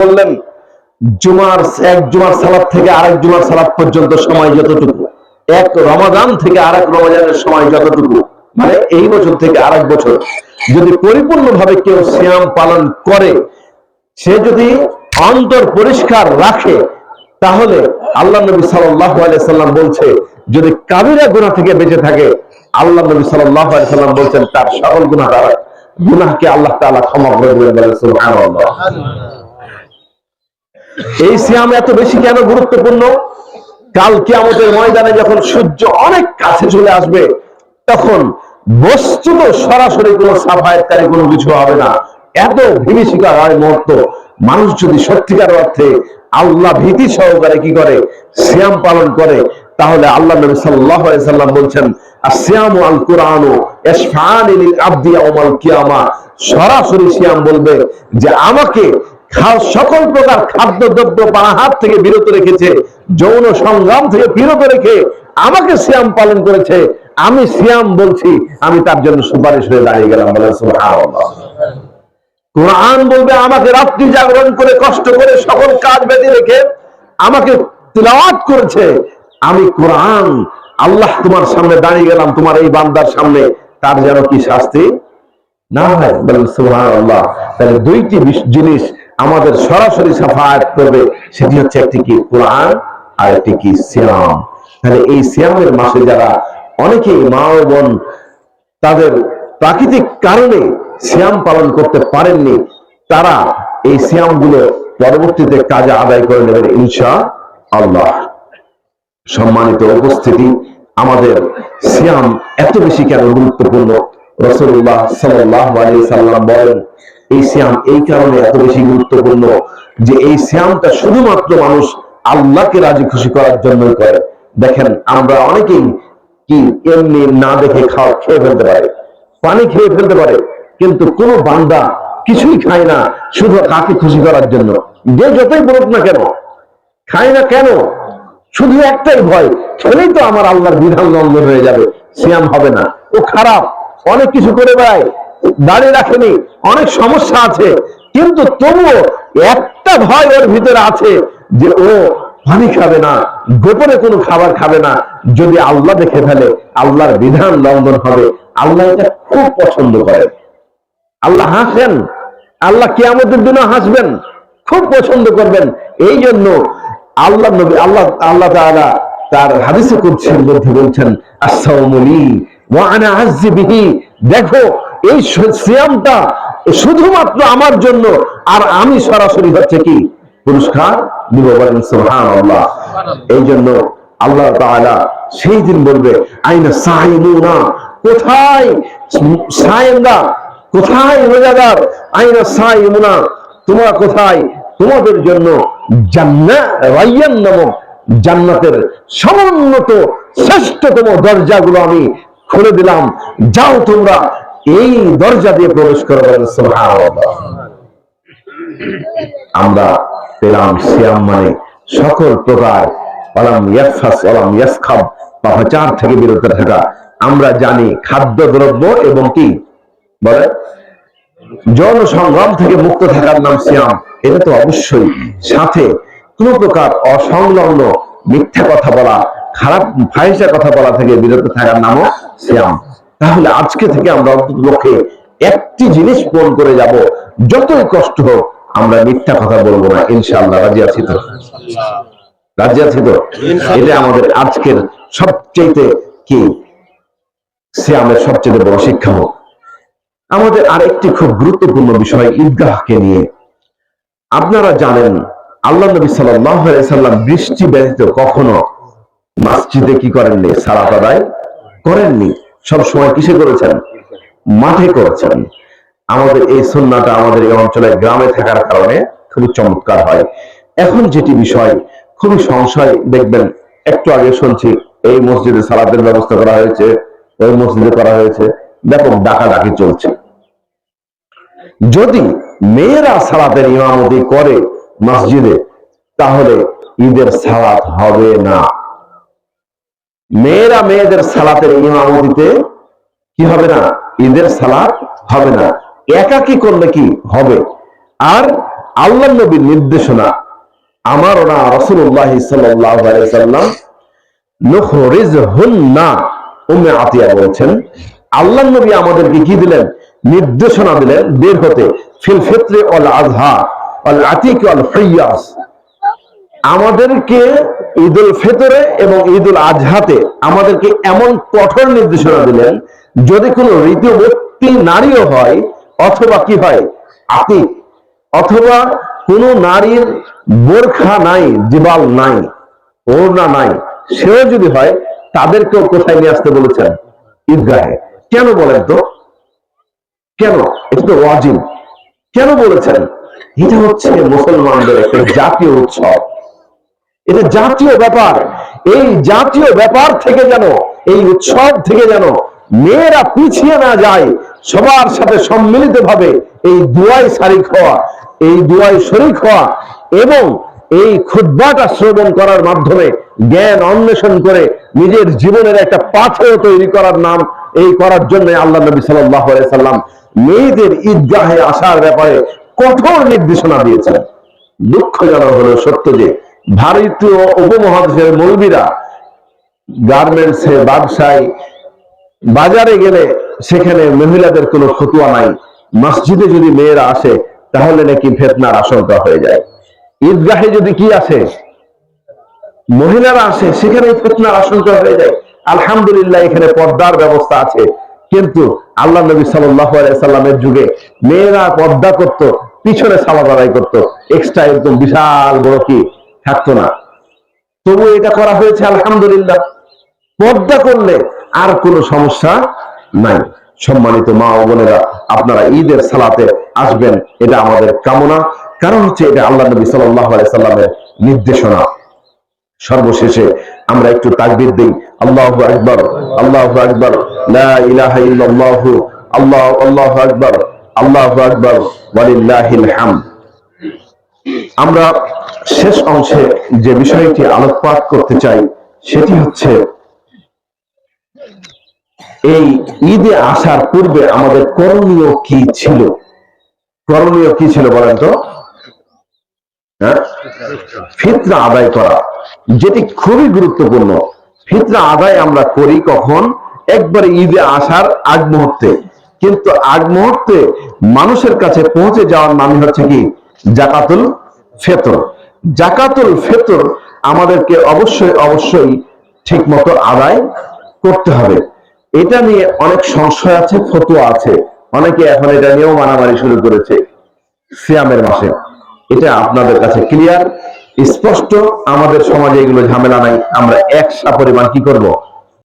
বললেন, জুমার এক জুমার সালাদ থেকে আরেক জুমার সালাদ পর্যন্ত সময় যতটুকু। এক রমাদান থেকে আরেক রমাদানের সময় যতটুকু। মানে এই বছর থেকে আরেক বছর। যদি পরিপূর্ণভাবে কেউ সিয়াম পালন করে, সে যদি অন্তর পরিষ্কার রাখে, তাহলে আল্লাহ নবী সাল্লাহ সাল্লাম বলছে, যদি কাবিরা গুণা থেকে বেঁচে থাকে, আল্লাহ নবী সাল্লাহ সাল্লাম বলছেন, তার সকল গুণা দ্বারা আল্লাহ তাআলা ক্ষমা করে দিলেন বলেন এই সিয়াম এত বেশি কেন গুরুত্বপূর্ণ? কাল কিয়ামতের ময়দানে যখন সূর্য অনেক কাছে চলে আসবে, তখন বস্তুত সরাসরি কোনো সাফায়াতকারী কোনো কিছু হবে না। এত ভীমিশিকা হয় মুহূর্ত। মানুষ যদি সত্যিকার অর্থে আল্লাহ ভীতি সহকারে কি করে? সিয়াম পালন করে। তাহলে আল্লাহ নবী আলাইহি সাল্লাম বলছেন আসিয়ামু আল কুরআনু সরাসরি সিয়াম বলবে যে, আমাকে সকল প্রকার খাদ্য দ্রব্য পানাহার থেকে বিরত রেখেছে, যৌন সংগ্রাম থেকে বিরত রেখে আমাকে সিয়াম পালন করেছে। আমি সিয়াম বলছি, আমি তার জন্য সুপারিশ হয়ে দাঁড়িয়ে গেলাম কোরআন বলবে, আমাকে রাত্রি জাগরণ করে, কষ্ট করে, সকল কাজ বেঁধে রেখে আমাকে তিলাওয়াত করেছে। আমি কোরআন, আল্লাহ তোমার সামনে দাঁড়িয়ে গেলাম, তোমার এই বান্দার সামনে। তার যেন কি শাস্তি না হয় বলেন সুবহানাল্লাহ। তাহলে দুইটি জিনিস আমাদের সরাসরি সাফায়াত করবে, সেটি হচ্ছে একটি কি কোরআন আর একটি কি সিয়াম। তাহলে এই সিয়ামের মাসে যারা অনেকেই মা ও বোন তাদের প্রাকৃতিক কারণে সিয়াম পালন করতে পারেননি, তারা এই সিয়ামগুলো পরবর্তীতে কাজে আদায় করে নেবেন ইনশা আল্লাহ সম্মানিত উপস্থিতি, আমাদের সিয়াম এত বেশি কেন গুরুত্বপূর্ণ? রসুল্লাহ সাল্লাহ আলী সাল্লাম বলেন এই সিয়াম এই কারণে এত বেশি গুরুত্বপূর্ণ যে এই সিয়ামটা শুধুমাত্র মানুষ আল্লাহকে রাজি খুশি করার জন্যই করে। দেখেন, আমরা অনেকেই কি এমনি না দেখে খাওয়া খেয়ে ফেলতে পারে, পানি খেয়ে ফেলতে পারে, কিন্তু কোনো বান্দা কিছুই খায় না, শুধু কাকে খুশি করার জন্য। যে যতই বলুক না কেন, খায় না কেন, শুধু একটাই ভয়, খেলেই তো আমার আল্লাহর বিধান লঙ্ঘন হয়ে যাবে, সিয়াম হবে না। ও খারাপ, অনেক কিছু করে বেড়ায় দাঁড়িয়ে রাখেনি। অনেক সমস্যা আছে, কিন্তু তবুও একটা ভয় ওর ভিতরে আছে যে ও পানি খাবে না, গোপনে কোনো খাবার খাবে না। যদি আল্লাহ দেখে ফেলে, আল্লাহর বিধান লঙ্ঘন হবে, আল্লাহ এটা খুব পছন্দ করে। আল্লাহ হাসেন, আল্লাহ কিয়ামতের দিনও হাসবেন, খুব পছন্দ করবেন। এই জন্য আল্লাহ নবী, আল্লাহ আল্লাহ তাআলা তার হাদিসে করছেন বলছেন আসসালামুলি ওয়া আনা বিহি। দেখো এই সিয়ামটা শুধুমাত্র আমার জন্য, আর আমি সরাসরি হচ্ছে কি? পুরস্কার দিব বলেন সুবহানাল্লাহ। এই জন্য আল্লাহ সেই দিন বলবে, আইনা কোথায় কোথায় রোজাদার? আইনা তোমরা কোথায়? তোমাদের জন্য জান্নাত, রাইয়ান নামক জান্নাতের সমুন্নত শ্রেষ্ঠতম দরজাগুলো আমি খুলে দিলাম। যাও তোমরা এই দরজা দিয়ে প্রবেশ করো বলেন আমরা পেলাম সিয়াম মানে সকল প্রকার অলাম ইয়াসফাস অলাম ইয়াসখাব, পাপাচার থেকে বিরত থাকা। আমরা জানি খাদ্য দ্রব্য এবং কি? বলে যৌন সংগ্রাম থেকে মুক্ত থাকার নাম সিয়াম। এটা তো অবশ্যই। সাথে কোন প্রকার অসংলগ্ন মিথ্যা কথা বলা, খারাপ ফাহিসা কথা বলা থেকে বিরত থাকার নামও সিয়াম। তাহলে আজকে থেকে আমরা অন্ততপক্ষে একটি জিনিস পূরণ করে যাব। যতই কষ্ট হোক আমরা মিথ্যা কথা বলব না ইনশাআল্লাহ। রাজি আছি তো? রাজি আছি তো? এটা আমাদের আজকের সবচেয়ে কি? সিয়ামের সবচেয়ে বড় শিক্ষা হোক। আমাদের আরেকটি খুব গুরুত্বপূর্ণ বিষয় ঈদগাহকে নিয়ে। আপনারা জানেন আল্লাহ নবী সাল্লাম বৃষ্টি ব্যতীত কখনো মসজিদে কি করেননি? সালাত আদায় করেননি। সব সময় কিসে করেছেন? মাঠে করেছেন। আমাদের এই সন্নাটা আমাদের এই অঞ্চলে, গ্রামে থাকার কারণে খুবই চমৎকার হয়। এখন যেটি বিষয়, খুবই সংশয় দেখবেন, একটু আগে শুনছি, এই মসজিদে সালাতের ব্যবস্থা করা হয়েছে, ওই মসজিদে করা হয়েছে। ব্যাপক ডাকাডাকি চলছে। যদি মেয়েরা সালাতের ইমামতি করে মসজিদে, তাহলে ঈদের সালাত হবে না। মেয়েরা মেয়েদের সালাতের ইমামতিতে কি হবে না? ঈদের সালাত হবে না। একাকি করলে কি হবে? আর আল্লাহ নবীর নির্দেশনা আমার ওনা রসুল্লাহ সাল্লাম বলছেন আল্লাহ নবী আমাদেরকে কি দিলেন? নির্দেশনা দিলেন বের হতে অল অল আমাদেরকে ঈদুল ফেতরে এবং ঈদুল আজহাতে আমাদেরকে এমন কঠোর নির্দেশনা দিলেন যদি কোনো ঋতুবর্তী নারীও হয় অথবা কি হয়? আতিক অথবা কোন নারীর বোরখা নাই জিবাল নাই ওড়না নাই সেও যদি হয় তাদেরকেও কোথায় নিয়ে আসতে বলেছেন? ঈদগাহে। কেন বলেন তো? কেন? এটা তো ওয়াজিব। কেন বলেছেন? এটা হচ্ছে মুসলমানদের একটা জাতীয় উৎসব। এটা জাতীয় ব্যাপার। এই জাতীয় ব্যাপার থেকে যেন, এই উৎসব থেকে যেন মেয়েরা পিছিয়ে না যায়, সবার সাথে সম্মিলিত ভাবে এই দুয়াই শারিক হওয়া, এই দুয়াই শরিক হওয়া এবং এই খুদ্বাটা শ্রবণ করার মাধ্যমে জ্ঞান অন্বেষণ করে নিজের জীবনের একটা পাথেয় তৈরি করার নাম এই করার জন্য আল্লাহ নবী সাল্লাম মেয়েদের ঈদগাহে আসার ব্যাপারে কঠোর নির্দেশনা দিয়েছেন দুঃখজনক হলো সত্য যে ভারতীয় উপমহাদেশের মৌলবীরা গার্মেন্টসে ব্যবসায়, বাজারে গেলে সেখানে মহিলাদের কোনো ফতুয়া নাই। মসজিদে যদি মেয়েরা আসে, তাহলে নাকি ফেতনার আশঙ্কা হয়ে যায়। ঈদগাহে যদি কি আসে, মহিলারা আসে, সেখানে ফেতনার আশঙ্কা হয়ে যায়। আলহামদুলিল্লাহ, এখানে পর্দার ব্যবস্থা আছে। কিন্তু আল্লাহ নবী সাল্লাহ সাল্লামের যুগে মেয়েরা পর্দা করত, পিছনে সালাদ আদায় করতো। এক্সট্রা একদম বিশাল বড় কি? থাকতো না। তবু এটা করা হয়েছে, আলহামদুলিল্লাহ। পর্দা করলে আর কোনো সমস্যা নাই। সম্মানিত মা ও বোনেরা, আপনারা ঈদের সালাতে আসবেন, এটা আমাদের কামনা। কারণ হচ্ছে এটা আল্লাহ নবী সাল্লামের নির্দেশনা। সর্বশেষে আমরা একটু তাকবির দিই। আল্লাহ আকবর আল্লাহ আকবর ইল্লাল্লাহ, আল্লাহ আল্লাহ আকবর আল্লাহ আকবর, ওয়ালিল্লাহিল হামদ। আমরা শেষ অংশে যে বিষয়টি আলোকপাত করতে চাই, সেটি হচ্ছে এই ঈদে আসার পূর্বে আমাদের করণীয় কি ছিল? করণীয় কি ছিল বলেন তো? হ্যাঁ? ফিতরা আদায় করা, যেটি খুবই গুরুত্বপূর্ণ। ফিতরা আদায় আমরা করি কখন? একবারে ঈদে আসার আগ মুহূর্তে। কিন্তু আগ মুহূর্তে মানুষের কাছে পৌঁছে যাওয়ার নামই হচ্ছে কি? জাকাতুল ফেতর। জাকাতুল ফেতর আমাদেরকে অবশ্যই অবশ্যই ঠিক মতো আদায় করতে হবে। এটা নিয়ে অনেক সংশয় আছে, ফতুয়া আছে। অনেকে এখন এটা নিয়েও মারামারি শুরু করেছে সিয়ামের মাসে। এটা আপনাদের কাছে ক্লিয়ার স্পষ্ট। আমাদের সমাজে এগুলো ঝামেলা নাই। আমরা একসা পরিমাণ কি করব?